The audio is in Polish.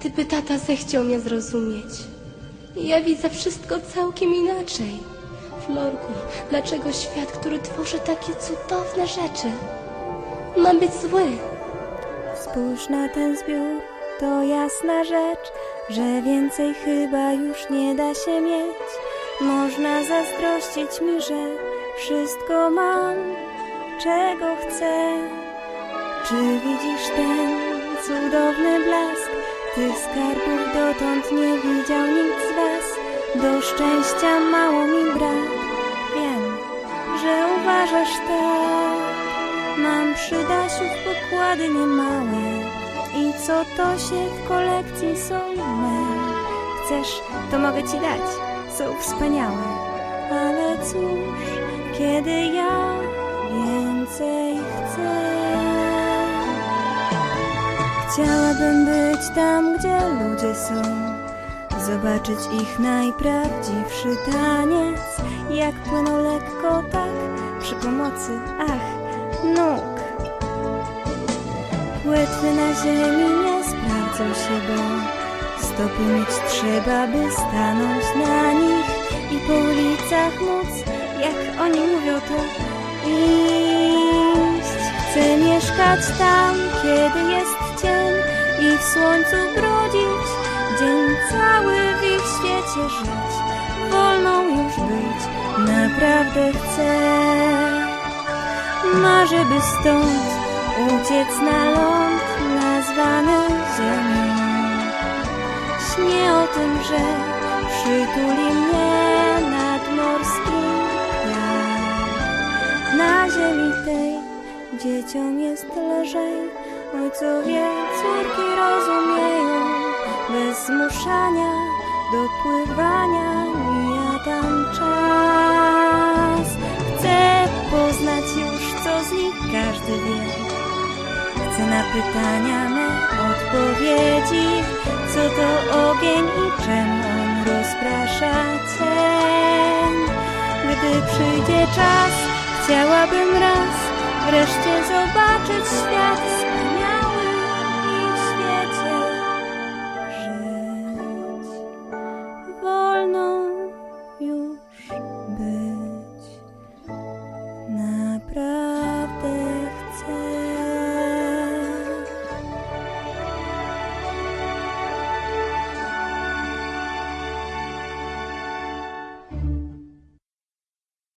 Gdyby tata zechciał mnie zrozumieć. Ja widzę wszystko całkiem inaczej. Florku, dlaczego świat, który tworzy takie cudowne rzeczy, ma być zły? Spójrz na ten zbiór, to jasna rzecz, że więcej chyba już nie da się mieć. Można zazdrościć mi, że wszystko mam, czego chcę. Czy widzisz ten cudowny blask? Tych skarbów dotąd nie widział nikt z was. Do szczęścia mało mi brak. Wiem, że uważasz tak. Mam przy Dasiu pokłady niemałe I co to się w kolekcji są me Chcesz, to mogę ci dać Są wspaniałe Ale cóż, kiedy ja więcej chcę Chciałabym być tam, gdzie ludzie są. Zobaczyć ich najprawdziwszy taniec. Jak płyną lekko tak Przy pomocy, ach, nóg. Płetwy na ziemi nie sprawdzą się, bo Stopy mieć trzeba, by stanąć na nich I po ulicach móc, jak oni mówią to Chcę mieszkać tam, kiedy jest cień I w słońcu brodzić Dzień cały w ich świecie żyć Wolną już być, naprawdę chcę Marzę, by stąd uciec na ląd nazwany ziemią. Śnię o tym, że przytuli mnie nadmorski piach. Na ziemi tej dzieciom jest lżej, ojcowie córki rozumieją, bez zmuszania do pływania mija tam czas. Chcę poznać już, co z nich każdy wie. Chcę na pytania me odpowiedzi, co to ogień i czemu on rozprasza cień. Gdy przyjdzie czas, chciałabym raz wreszcie zobaczyć świat.